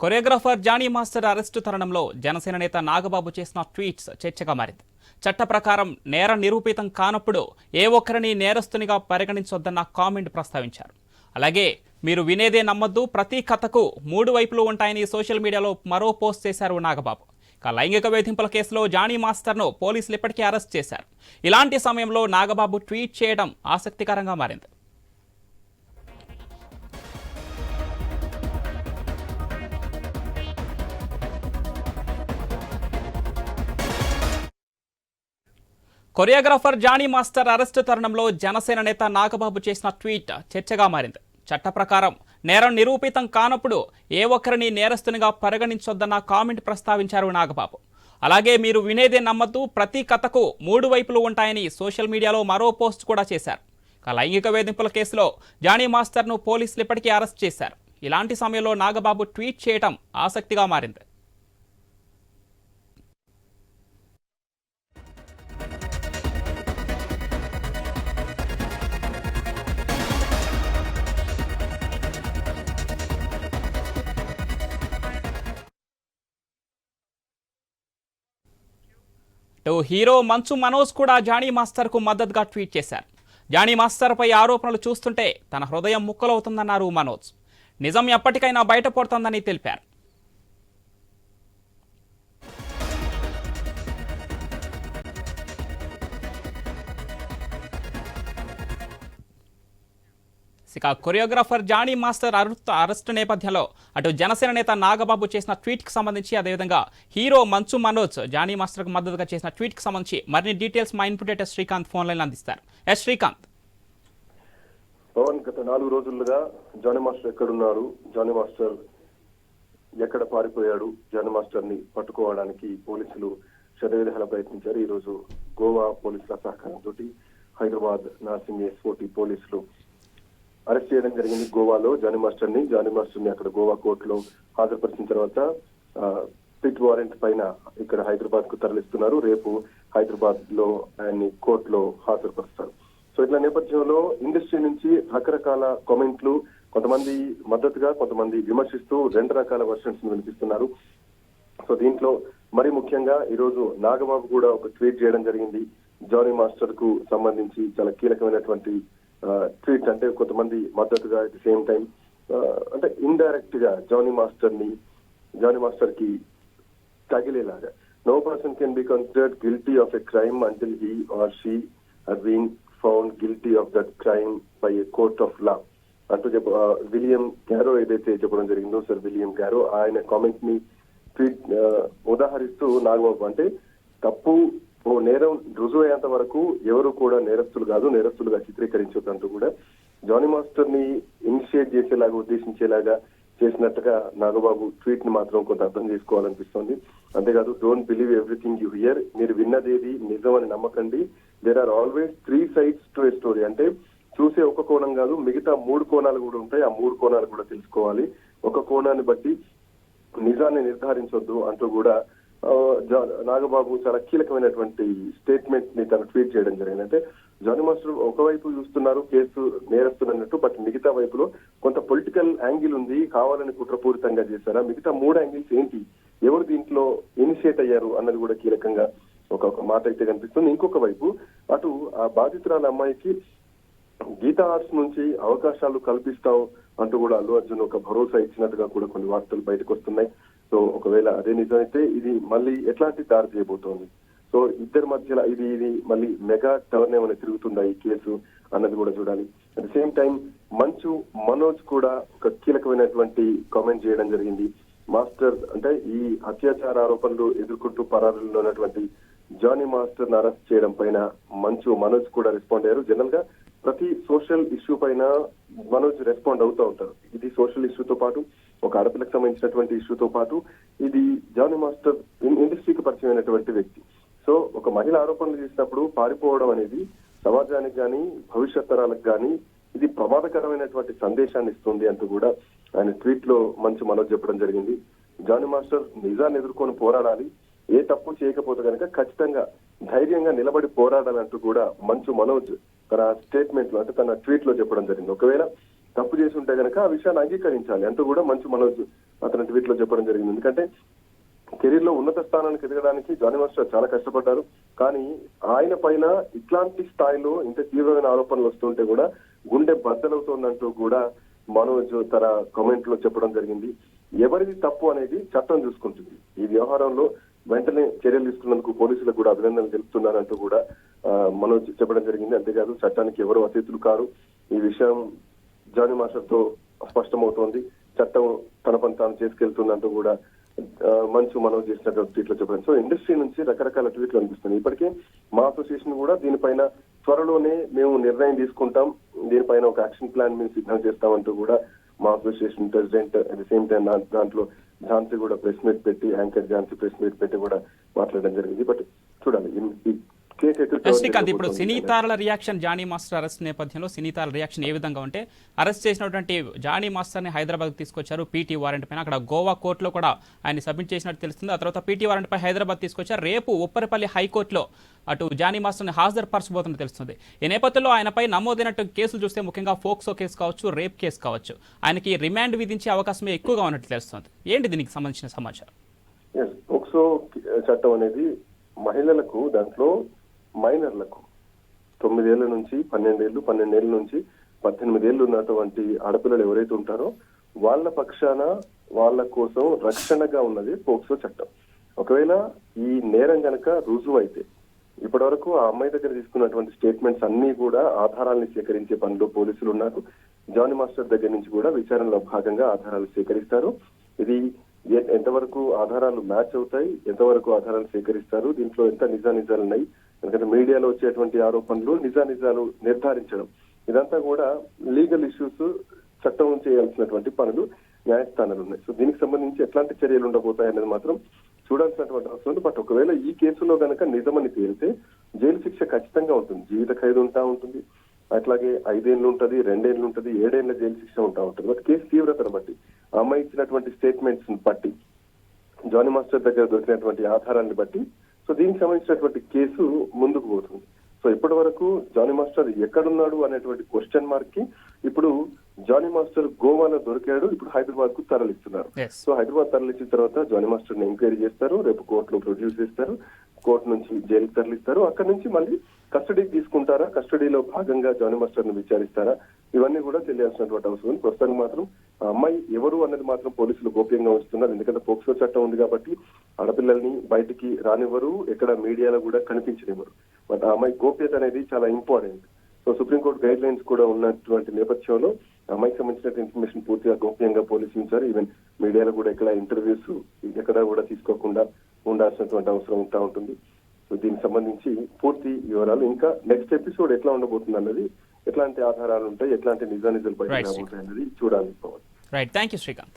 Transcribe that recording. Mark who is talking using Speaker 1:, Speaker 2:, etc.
Speaker 1: Choreographer Jani master arrest తరుణంలో జనసేన నేత నాగబాబు చేసిన ట్వీట్స్ చర్చగా మారింది. చట్ట ప్రకారం నేర నిరూపితం కానప్పుడు ఏ ఒక్కరిని నేరస్తునిగా పరిగణించొద్దన్న కామెంట్ ప్రస్తావించారు. అలాగే మీరు వినేదే నమ్మద్దు ప్రతి కథకు మూడు వైపులు ఉంటాయని సోషల్ మీడియాలో మరో పోస్ట్ చేశారు నాగబాబు. ఇక లైంగిక వేధింపుల కేసులో జానీ మాస్టర్ను పోలీసులు ఇప్పటికే అరెస్ట్ చేశారు. ఇలాంటి సమయంలో నాగబాబు ట్వీట్ చేయడం ఆసక్తికరంగా మారింది. కొరియోగ్రాఫర్ జానీ మాస్టర్ అరెస్టు తరుణంలో జనసేన నేత నాగబాబు చేసిన ట్వీట్ చర్చగా మారింది. చట్ట ప్రకారం నేరం నిరూపితం కానప్పుడు ఏ ఒక్కరిని నేరస్తునిగా పరిగణించొద్దన్న కామెంట్ ప్రస్తావించారు నాగబాబు. అలాగే మీరు వినేదే నమ్మద్దు ప్రతి కథకు మూడు వైపులు ఉంటాయని సోషల్ మీడియాలో మరో పోస్ట్ కూడా చేశారు. లైంగిక వేధింపుల కేసులో జానీ మాస్టర్ను పోలీసులు ఇప్పటికీ అరెస్ట్ చేశారు. ఇలాంటి సమయంలో నాగబాబు ట్వీట్ చేయడం ఆసక్తిగా మారింది. హీరో మంచు మనోజ్ కూడా జానీ మాస్టర్కు మద్దతుగా ట్వీట్ చేశారు. జానీ మాస్టర్పై ఆరోపణలు చూస్తుంటే తన హృదయం ముక్కలవుతుందన్నారు మనోజ్. నిజం ఎప్పటికైనా బయటపడుతుందని తెలిపారు. ఇక choreographer Jani master arrest arrest నేపథ్యంలో అటు జనసేన నేత నాగబాబు చేసిన ట్వీట్కి సంబంధించి అదేవిధంగా హీరో మంచు మనోజ్ జానీ మాస్టర్కు మద్దతుగా చేసిన ట్వీట్కి సంబంధించి మరిన్ని డీటెయిల్స్ మా ఇన్పుట్ శ్రీకాంత్ ఫోన్ లైన్ అందిస్తారు. ఎస్ శ్రీకాంత్.
Speaker 2: పవన్ గత నాలుగు రోజులుగా జానీ మాస్టర్ ఎక్కడున్నారు? జానీ మాస్టర్ ఎక్కడ పారిపోయాడు? జానీ మాస్టర్ని పట్టుకోవడానికి పోలీసులు శతవిధాల ప్రయత్నించారు. ఈ రోజు గోవా పోలీసుల సహకారంతో హైదరాబాద్ నార్సింగ్ ఎస్ఓటి పోలీసులు అరెస్ట్ చేయడం జరిగింది గోవాలో. జానీ మాస్టర్ని జానీ మాస్టర్ని అక్కడ గోవా కోర్టులో హాజరుపరిచిన తర్వాత పిట్ వారెంట్ పైన ఇక్కడ హైదరాబాద్కు తరలిస్తున్నారు. రేపు హైదరాబాద్లో ఆయన్ని కోర్టులో హాజరుపరుస్తారు. సో ఇట్లా నేపథ్యంలో ఇండస్ట్రీ నుంచి రకరకాల కామెంట్లు కొంతమంది మద్దతుగా కొంతమంది విమర్శిస్తూ రెండు రకాల వర్షన్స్ వినిపిస్తున్నారు. సో దీంట్లో మరి ముఖ్యంగా ఈ రోజు నాగబాబు కూడా ఒక ట్వీట్ చేయడం జరిగింది. జానీ మాస్టర్కు సంబంధించి చాలా కీలకమైనటువంటి ట్వీట్ అంటే కొంతమంది మద్దతుగా అట్ ది సేమ్ టైం అంటే ఇండైరెక్ట్గా జానీ మాస్టర్ని జానీ మాస్టర్కి తగిలేలాగా. No person can be considered guilty of a crime until he or she are being found guilty of that crime by a court of law అంటూ చెప్ప William Garo ఏదైతే చెప్పడం జరిగిందో sir William Garo ఆయన కామెంట్ని ట్వీట్ ఉదాహరిస్తూ నాగబాబు అంటే తప్పు నేరం రుజువు అయ్యేంత వరకు ఎవరు కూడా నేరస్తులు కాదు నేరస్తులుగా చిత్రీకరించొద్దంటూ కూడా జానీ మాస్టర్ని ఇనిషియేట్ చేసేలాగా ఉద్దేశించేలాగా చేసినట్టుగా నాగబాబు ట్వీట్ని మాత్రం కొంత అర్థం చేసుకోవాలనిపిస్తోంది. అంతేకాదు don't believe everything you hear మీరు విన్నదేది నిజం అని నమ్మకండి. There are always three sides to a story అంటే చూసే ఒక కోణం కాదు మిగతా మూడు కోణాలు కూడా ఉంటాయి. ఆ మూడు కోణాలు కూడా తెలుసుకోవాలి. ఒక కోణాన్ని బట్టి నిజాన్ని నిర్ధారించొద్దు అంటూ కూడా నాగబాబు చాలా కీలకమైనటువంటి స్టేట్మెంట్ని తను ట్వీట్ చేయడం జరిగింది. అంటే జానీ మాస్టర్ ఒకవైపు చూస్తున్నారు కేసు నేరస్తున్నట్టు బట్ మిగతా వైపులో కొంత పొలిటికల్ యాంగిల్ ఉంది కావాలని కుట్రపూరితంగా చేశారా? మిగతా మూడు యాంగిల్స్ ఏంటి? ఎవరు దీంట్లో ఇనిషియేట్ అయ్యారు అన్నది కూడా కీలకంగా ఒక మాట అయితే కనిపిస్తుంది. ఇంకొక వైపు అటు ఆ బాధితురాల అమ్మాయికి గీతా ఆర్ట్స్ నుంచి అవకాశాలు కల్పిస్తాం అంటూ కూడా అల్లు అర్జున్ ఒక భరోసా ఇచ్చినట్టుగా కూడా కొన్ని వార్తలు బయటకు వస్తున్నాయి. సో ఒకవేళ అదే నిజమైతే ఇది మళ్ళీ ఎట్లాంటి దారి చేయబోతోంది? సో ఇద్దరి మధ్యలో ఇది ఇది మళ్ళీ మెగా టర్న్ ఏమైనా తిరుగుతుందా ఈ కేసు అన్నది కూడా చూడాలి. At the same time Manchu Manoj కూడా ఒక కీలకమైనటువంటి కామెంట్ చేయడం జరిగింది. మాస్టర్ అంటే ఈ అత్యాచార ఆరోపణలు ఎదుర్కొంటూ పరారుల్లో ఉన్నటువంటి జానీ మాస్టర్ అరెస్ట్ చేయడం పైన మంచు మనోజ్ కూడా రెస్పాండ్ అయ్యారు. జనరల్గా ప్రతి సోషల్ ఇష్యూ పైన మనోజ్ రెస్పాండ్ అవుతూ ఉంటారు. ఇది సోషల్ ఇష్యూతో పాటు ఒక ఆడపిల్లకు సంబంధించినటువంటి ఇష్యూతో పాటు ఇది జానీ మాస్టర్ ఇన్- ఇండస్ట్రీకి పరిచయం అయినటువంటి వ్యక్తి. సో ఒక మహిళ ఆరోపణలు చేసినప్పుడు పారిపోవడం అనేది సమాజానికి కానీ భవిష్యత్ తరాలకు కానీ ఇది ప్రమాదకరమైనటువంటి సందేశాన్ని ఇస్తుంది అంటూ కూడా ఆయన ట్వీట్లో మంచి మనోజ్ చెప్పడం జరిగింది. జానీ మాస్టర్ నిజాన్ని ఎదుర్కొని పోరాడాలి. ఏ తప్పు చేయకపోతే కనుక ఖచ్చితంగా ధైర్యంగా నిలబడి పోరాడాలంటూ కూడా మంచు మనోజ్ తన స్టేట్మెంట్లో అంటే తన ట్వీట్లో చెప్పడం జరిగింది. ఒకవేళ తప్పు చేసి ఉంటే కనుక ఆ విషయాన్ని అంగీకరించాలి. అంటూ కూడా మంచి మనోజ్ అతని ట్వీట్లో చెప్పడం జరిగింది. ఎందుకంటే కెరీర్లో ఉన్నత స్థానానికి ఎదగడానికి జానీ మాస్టర్ చాలా కష్టపడ్డారు. కానీ ఆయన పైన ఇట్లాంటి స్థాయిలో ఇంత తీవ్రమైన ఆరోపణలు వస్తుంటే కూడా గుండె బద్దలవుతోందంటూ కూడా మనోజ్ తన కామెంట్లో చెప్పడం జరిగింది. ఎవరిది తప్పు అనేది చట్టం చూసుకుంటుంది. ఈ వ్యవహారంలో వెంటనే చర్యలు తీసుకున్నందుకు పోలీసులకు కూడా అభినందనలు తెలుపుతున్నారంటూ కూడా మనోజ్ చెప్పడం జరిగింది. అంతేకాదు చట్టానికి ఎవరు అతిథులు కారు. ఈ విషయం జానీ మాస్టర్తో స్పష్టమవుతోంది. చట్టం తన పని తాను చేసుకెళ్తుందంటూ కూడా మంచు మనం చేసినటువంటి ట్వీట్లు చెప్పారు సో ఇండస్ట్రీ నుంచి రకరకాల ట్వీట్లు అనిపిస్తున్నాయి. ఇప్పటికే మా అసోసియేషన్ కూడా దీనిపైన త్వరలోనే మేము నిర్ణయం తీసుకుంటాం. దీనిపైన ఒక యాక్షన్ ప్లాన్ మేము సిద్ధం చేస్తామంటూ కూడా మా association president at the same time దాంట్లో ఝాన్సీ కూడా ప్రెస్ మీట్ పెట్టి యాంకర్ ఝాన్సీ ప్రెస్ మీట్ పెట్టి కూడా మాట్లాడడం జరిగింది. బట్ చూడాలి
Speaker 1: శ్రీకాంత్ ఇప్పుడు
Speaker 2: జరగబోతోంది
Speaker 1: సినీ
Speaker 2: అనేది.
Speaker 1: తారల రియాక్షన్ జానీ మాస్టర్ అరెస్ట్ నేపథ్యంలో సినీ తారల రియాక్షన్ ఏ విధంగా ఉంటే అరెస్ట్ చేసినటువంటి జానీ మాస్టర్ని హైదరాబాద్ తీసుకొచ్చారు పీటీ వారెంట్ పైన. అక్కడ గోవా కోర్టులో కూడా ఆయన సబ్మిట్ చేసినట్టు తెలుస్తుంది. ఆ తర్వాత పీటీ వారెంట్ పై హైదరాబాద్ తీసుకొచ్చారు. రేపు ఉప్పరపల్లి హైకోర్టులో అటు జానీ మాస్టర్ని హాజరుపరచబోతున్నట్టు తెలుస్తుంది. ఈ నేపథ్యంలో ఆయనపై నమోదైనట్టు కేసులు చూస్తే ముఖ్యంగా ఫోక్సో కేసు కావచ్చు రేప్ కేసు కావచ్చు. ఆయనకి రిమాండ్ విధించే అవకాశమే ఎక్కువగా ఉన్నట్టు తెలుస్తుంది. ఏంటి దీనికి సంబంధించిన సమాచారం?
Speaker 2: పోక్సో చట్టం అనేది మహిళలకు దాంట్లో మైనర్లకు తొమ్మిదేళ్ళ నుంచి పన్నెండేళ్ళు పన్నెండేళ్ళ నుంచి పద్దెనిమిదేళ్ళు ఉన్నటువంటి ఆడపిల్లలు ఎవరైతే ఉంటారో వాళ్ళ పక్షాన వాళ్ళ కోసం రక్షణగా ఉన్నది పోక్సో చట్టం. ఒకవేళ ఈ నేరం కనుక రుజువు అయితే ఇప్పటి వరకు ఆ అమ్మాయి దగ్గర తీసుకున్నటువంటి స్టేట్మెంట్స్ అన్ని కూడా ఆధారాలను సేకరించే పనిలో పోలీసులు ఉన్నారు. జానీ మాస్టర్ దగ్గర నుంచి కూడా విచారణలో భాగంగా ఆధారాలు సేకరిస్తారు. ఇది ఎంతవరకు ఆధారాలు మ్యాచ్ అవుతాయి ఎంతవరకు ఆధారాలు సేకరిస్తారు దీంట్లో ఎంత నిజానిజాలు ఉన్నాయి ఎందుకంటే మీడియాలో వచ్చేటువంటి ఆరోపణలు నిజానిజాలు నిర్ధారించడం. ఇదంతా కూడా లీగల్ ఇష్యూస్ చట్టం చేయాల్సినటువంటి పనులు న్యాయస్థానాలు ఉన్నాయి. సో దీనికి సంబంధించి ఎట్లాంటి చర్యలు ఉండబోతాయి అనేది మాత్రం చూడాల్సినటువంటి అవసరం ఉంది. బట్ ఒకవేళ ఈ కేసులో కనుక నిజమని తేలితే జైలు శిక్ష ఖచ్చితంగా ఉంటుంది. జీవిత ఖైదు ఉంటా ఉంటుంది. అట్లాగే ఐదేళ్ళు ఉంటుంది రెండేళ్ళు ఉంటుంది ఏడేళ్ళ జైలు శిక్ష ఉంటా ఉంటుంది. బట్ కేసు తీవ్రతను బట్టి అమ్మాయి ఇచ్చినటువంటి స్టేట్మెంట్స్ బట్టి జానీ మాస్టర్ దగ్గర దొరికినటువంటి ఆధారాన్ని బట్టి సో దీనికి సంబంధించినటువంటి కేసు ముందుకు పోతుంది. సో ఇప్పటి వరకు జానీ మాస్టర్ ఎక్కడున్నాడు అనేటువంటి క్వశ్చన్ మార్క్కి ఇప్పుడు జానీ మాస్టర్ గోవాలో దొరికాడు ఇప్పుడు హైదరాబాద్కు తరలిస్తున్నారు. సో హైదరాబాద్ తరలించిన తర్వాత జానీ మాస్టర్ని ఎంక్వైరీ చేస్తారు రేపు కోర్టులో ప్రొడ్యూస్ చేస్తారు కోర్టు నుంచి జైలుకి తరలిస్తారు. అక్కడ నుంచి మళ్ళీ కస్టడీకి తీసుకుంటారా? కస్టడీలో భాగంగా జానీ మాస్టర్ని విచారిస్తారా? ఇవన్నీ కూడా తెలియాల్సినటువంటి అవసరం ఉంది. ప్రస్తుతానికి మాత్రం అమ్మాయి ఎవరు అన్నది మాత్రం పోలీసులు గోప్యంగా ఉంచుతున్నారు. ఎందుకంటే పోక్సో చట్టం ఉంది కాబట్టి ఆడపిల్లల్ని బయటికి రానివ్వరు ఎక్కడ మీడియాలో కూడా కనిపించనివ్వరు. బట్ ఆ అమ్మాయి గోప్యత అనేది చాలా important. So supreme court guidelines కూడా ఉన్నటువంటి నేపథ్యంలో అమ్మాయికి సంబంధించిన ఇన్ఫర్మేషన్ పూర్తిగా గోప్యంగా పోలీసులు ఉంచారు. ఈవెన్ మీడియాలో కూడా ఎక్కడ ఇంటర్వ్యూస్ ఎక్కడ కూడా తీసుకోకుండా ఉండాల్సినటువంటి అవసరం ఉంటా ఉంటుంది. సో దీనికి సంబంధించి పూర్తి వివరాలు. ఇంకా నెక్స్ట్ ఎపిసోడ్ ఎట్లా ఉండబోతుంది అన్నది ఎట్లాంటి ఆధారాలు ఉంటాయి? ఎట్లాంటి నిజానిజాలు బయట రాబోతాయి అన్నది చూడాలి
Speaker 1: రైట్ థ్యాంక్ యూ శ్రీకాంత్